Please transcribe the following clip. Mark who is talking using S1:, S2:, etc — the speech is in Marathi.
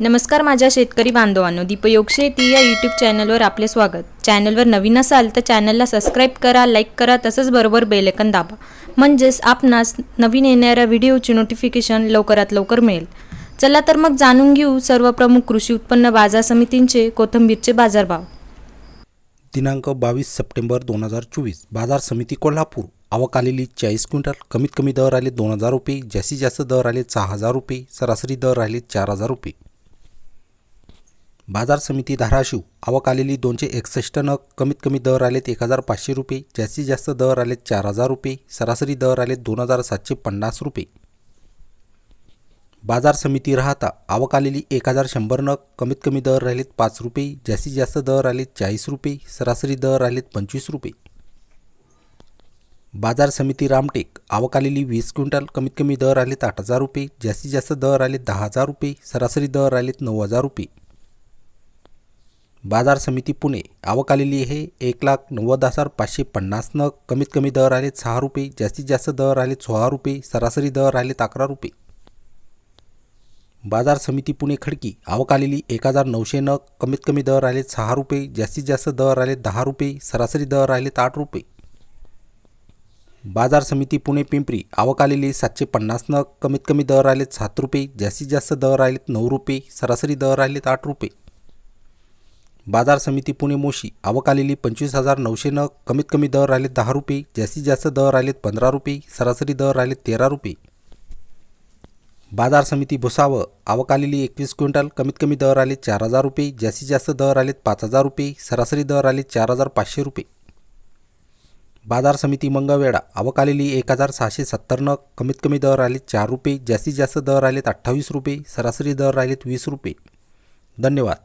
S1: नमस्कार माझ्या शेतकरी बांधवांनो दीपयोग शेती या यूट्यूब चॅनलवर आपले स्वागत. चॅनलवर नवीन असाल तर चॅनलला सबस्क्राईब करा लाईक करा तसंच बरोबर बेलेकन दाबा. म्हणजेच आपणास नवीन येणाऱ्या व्हिडिओची नोटिफिकेशन लवकरात लवकर मिळेल. चला तर मग जाणून घेऊ सर्व प्रमुख कृषी उत्पन्न बाजार समितींचे कोथिंबीरचे बाजारभाव.
S2: दिनांक बावीस सप्टेंबर दोन हजार चोवीस बाजार समिती कोल्हापूर. आवक आलेली चाळीस क्विंटल कमीत कमी दर आले दोन हजार रुपये जास्तीत जास्त दर आले सहा हजार रुपये सरासरी दर आले चार हजार रुपये. बाजार समिती धाराशिव आवक आलेली दोनशे एकसष्ट नग कमीत कमी दर आलेत एक हजार पाचशे रुपये जास्तीत जास्त दर आलेत चार हजार रुपये सरासरी दर आलेत दोन हजार सातशे पन्नास रुपये. बाजार समिती राहता आवक आलेली एक हजार शंभर नग कमीत कमी दर राहिलेत पाच रुपये जास्तीत जास्त दर आलेत चाळीस रुपये सरासरी दर आलेत पंचवीस रुपये. बाजार समिती रामटेक आवक आलेली वीस क्विंटल कमीत कमी दर आलेत आठ हजार रुपये जास्तीत जास्त दर आलेत दहा हजार रुपये सरासरी दर आलेत नऊ हजार रुपये. बाजार समिती पुणे आवक आलेली आहे. एक लाख नव्वद हजार पाचशे पन्नास नग कमीत कमी दर आलेत सहा रुपये जास्तीत जास्त दर आलेत सोळा रुपये सरासरी दर आलेत अकरा रुपये. बाजार समिती पुणे खडकी आवक आलेली एक हजार नऊशे नग कमीत कमी दर आलेत सहा रुपये जास्तीत जास्त दर आलेत दहा रुपये सरासरी दर आलेत आठ रुपये. बाजार समिती पुणे पिंपरी आवक आलेली सातशे पन्नास नग कमीत कमी दर आलेत सात रुपये जास्तीत जास्त दर आलेत नऊ रुपये सरासरी दर आलेत आठ रुपये. बाजार समिती पुणे मोशी आवक आलेली पंचवीस हजार नऊशे नग कमीत कमी दर राहिलेत दहा रुपये जास्तीत जास्त दर आलेत पंधरा रुपये सरासरी दर राहिलेत तेरा रुपये. बाजार समिती भुसावळ आवक आलेली एकवीस क्विंटल कमीत कमी दर आले चार हजार रुपये जास्तीत जास्त दर आलेत पाच हजार रुपये सरासरी दर आले चार हजार पाचशे रुपये. बाजार समिती मंगळवेढा आवक आलेली एक हजार सहाशे सत्तर नग कमीत कमी दर आले चार रुपये जास्तीत जास्त दर आलेत अठ्ठावीस रुपये सरासरी दर आलेत वीस रुपये. धन्यवाद.